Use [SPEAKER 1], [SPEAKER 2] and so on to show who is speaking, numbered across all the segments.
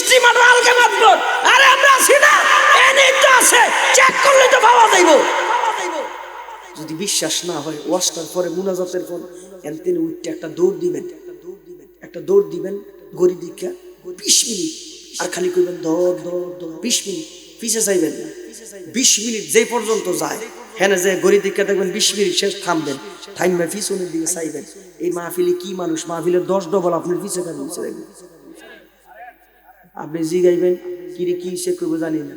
[SPEAKER 1] Steamer আলগা মাত্র আরে আমরা আছি না এনে তো আছে চেক করলে তো পাওয়া যাইব। যদি বিশ্বাস না হয় ওয়াশটার পরে মুনাজাতের পর এনতেন উঠতে একটা দৌড় দিবেন। একটা দৌড় দিবেন, গড়ি দীক্ষা বিশ মিনিট। আর খালি করবেন দৌড় দৌড় দৌড়। বিশ মিনিট, পিছে চাইবেন না। বিশ মিনিট যেই পর্যন্ত যায় হ্যাঁ যে গড়ি দীক্ষা দেখবেন, বিশ মিনিট শেষ, থামবেন। থামবে পিছনের দিকে চাইবেন। এই মাহফিলে কি মানুষ? মাহফিলের দশ ডবল আপনার পিছে পিছে দেখবেন আপনি জি গাইবেন কিরে কি সে করব জানি না।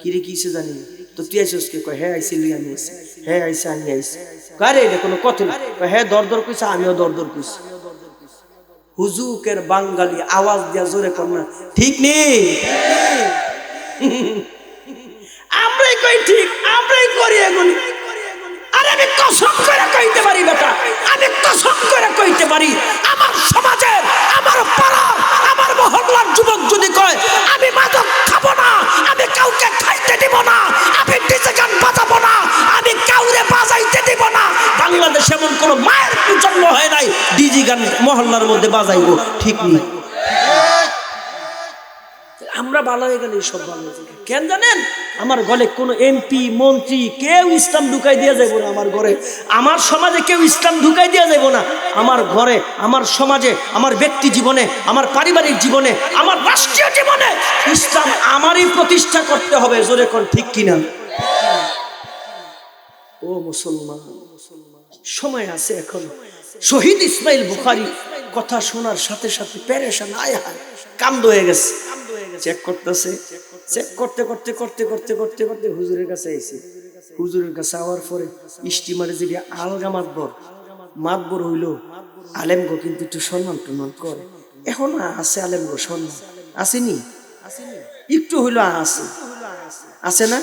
[SPEAKER 1] কিরে কি সে জানি না। তো তুই আইসস কে? কয় হ্যাঁ আইসি, লুই আমি আইসি। হ্যাঁ আইসি, আমি আইসি। কারে এটা কোনো কথা না। হ্যাঁ দর দর কইছে, আমিও দর দর কইছি। হুজুকের বাঙালি আওয়াজ দিয়া জোরে কর না। ঠিক নেই আমরাই কই ঠিক, আমরাই করি এগুলি। আরে, আমি কসম করে কইতে পারি বেটা। মহল্লার মধ্যে বাজাইবো। ঠিক নেই আমরা ভালো হয়ে গেলে সব ভালো কেন জানেন? আমার ঘরে কোনো এমপি মন্ত্রী, কেউ ইসলাম ঢুকাই দিয়ে যাব না আমার ঘরে। আমার সমাজে কেউ ইসলাম ঢুকাই দিয়ে যাব না। আমার ঘরে, আমার সমাজে, আমার ব্যক্তি জীবনে, আমার পারিবারিক জীবনে, আমার রাষ্ট্রীয় জীবনে ইসলাম আমারই প্রতিষ্ঠা করতে হবে। জোরে কোন, ঠিক কিনা? ও মুসলমান, সময় আছে এখন। শহীদ ইসমাইল বুখারি কথা শোনার সাথে সাথে প্যারেশান আয় হায় কান্দ হয়ে গেছে। চেক করতেছে। চেক করতে করতে করতে করতে করতে করতে হুজুরের কাছে আইছে। হুজুরের কাছে আওয়ার পরে স্টিমারে যদি আলগা মাতবর মাতবর হইল আলেমগো কিন্তু একটু সম্মান টম্মান করে। এখন আছে আলেমগো সম্মান। আসেনি একটু হইল আছে। আছে না?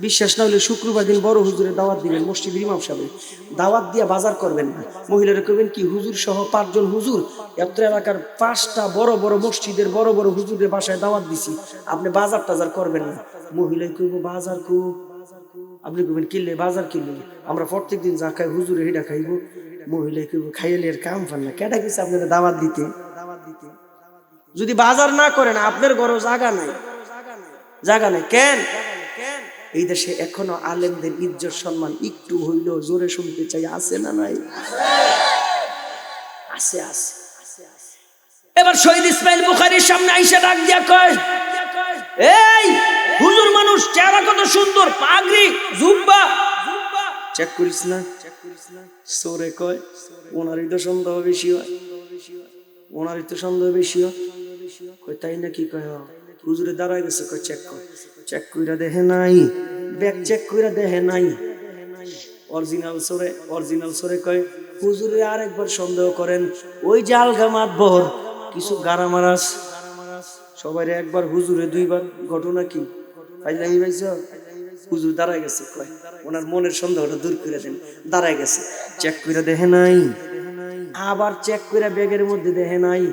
[SPEAKER 1] বিশ্বাস না হলে শুক্রবার দিন বড় হুজুরে দাওয়াত দিবেন মসজিদ ইমাম সাহেব। দাওয়াত দিয়ে বাজার করবেন না। মহিলারা করবেন কি, হুজুর সহ পাঁচজন হুজুর এত এলাকার পাঁচটা বড় বড় মসজিদের বড় বড় হুজুরের বাসায় দাওয়াত দিছি। আপনি বাজার টাজার করবেন না। মহিলাই কইব, বাজার কো। আপনি কইবেন, কিনলে বাজার কিনলে আমরা প্রত্যেক দিন যা খাই, হুজুরে হেডা খাইব। মহিলাই কইব, খাইলে এর কাম ফান না। কেটা গেছে দিতে দাওয়াত দিতে? যদি বাজার না করেন, আপনার ঘরেও জায়গা নাই। জায়গা নাই। কেন? এই দেশে এখনও আলেমদের ইজ্জত সম্মান একটু হইল জোরে শুনতে চাই, আছে না নাই? আছে আছে এবার শহীদ ইসমাইল বুখারির সামনে আইসা ডাক দিয়া কয়, এই, হুজুর মানুষ, চেহারা কত সুন্দর, পাগড়ি, জুব্বা। চেক করিস না, চেক করিস না। সোরে কয়, ওনারই তো সন্দেহ বেশি হয়, ওনারই তো সন্দেহ বেশি হয়। তাই না কি কয়? হুজুরে দাঁড়ায় গেছে চেক কর। চেক কইরা দেখে নাই। ব্যাগ চেক কইরা দেখে নাই। অরিজিনাল সরে অরিজিনাল সরে কয়, হুজুরে আরেকবার সন্দেহ করেন, ওই যে আলগা মাতবর কিছু গারা মারাস। সবাই একবার হুজুরে দুইবার, ঘটনা কি? ফাইজলামি পাইছ? হুজুর দাঁড়ায় গেছে, কয়, ওনার মনের সন্দেহটা দূর করে দেন। দাঁড়ায় গেছে, চেক করে দেখে নাই। আবার চেক করে ব্যাগের মধ্যে দেখে নাই।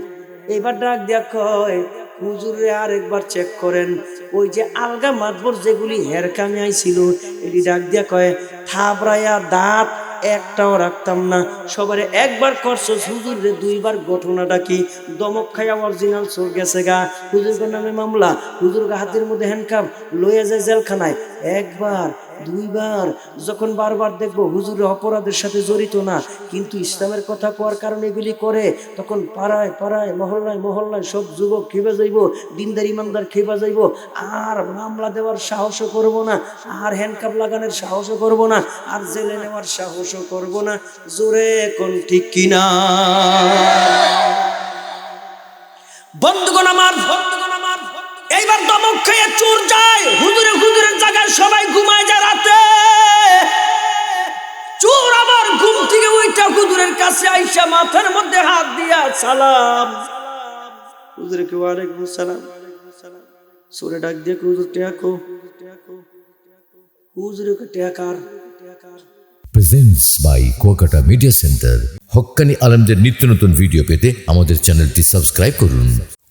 [SPEAKER 1] এবার ডাক দিয়া কয় হুজুরে আর একবার চেক করেন। ওই যে আলগা মাতবর যেগুলি হের কামে আইছিল, এটি ডাক দিয়া কয় থাবরায়া দাঁত, একটাও রাখতাম না। সবারে একবার করছ হুজুর রে, দুইবার ঘটনাটা কি? দমক খাইয়া অরিজিনাল চোর গেছে গা। হুজুরকে নামে মামলা। হুজুর গা হাতের মধ্যে হ্যান্ডকাপ লইয়া যায় জেলখানায়। একবার দুইবার। যখন বারবার দেখব হুজুরের অপরাধের সাথে জড়িত না, কিন্তু ইসলামের কথা কোয়ার কারণে এগুলি করে, তখন পাড়ায় পাড়ায়, মহল্লায় মহল্লায় সব যুবক খেপে যাইব, দিনদার ইমানদার খেপা যাইব, আর মামলা দেওয়ার সাহসও করব না, আর হ্যান্ডকাপ লাগানোর সাহসও করব না, আর জেলে নেওয়ার সাহসও করব না। জোরে কোন ঠিক কিনা? বন্ধুগণ আমার বন্ধুগণ এইবার দমক খেয়ে চোর যায়। হুজুরে হুজুরের জায়গায় সবাই ঘুমায় যায় রাতে। চোর আবার ঘুম থেকে ওইটা হুজুরের কাছে আইসা মাথার মধ্যে হাত দিয়া সালাম। ওয়ালাইকুম সালাম। চোরে ডাক দিয়ে হুজুর টেকো টেকার
[SPEAKER 2] presents by Kuakata media centre Haqqani আলমদের নিত্য নতুন ভিডিও পেতে আমাদের চ্যানেলটি সাবস্ক্রাইব করুন।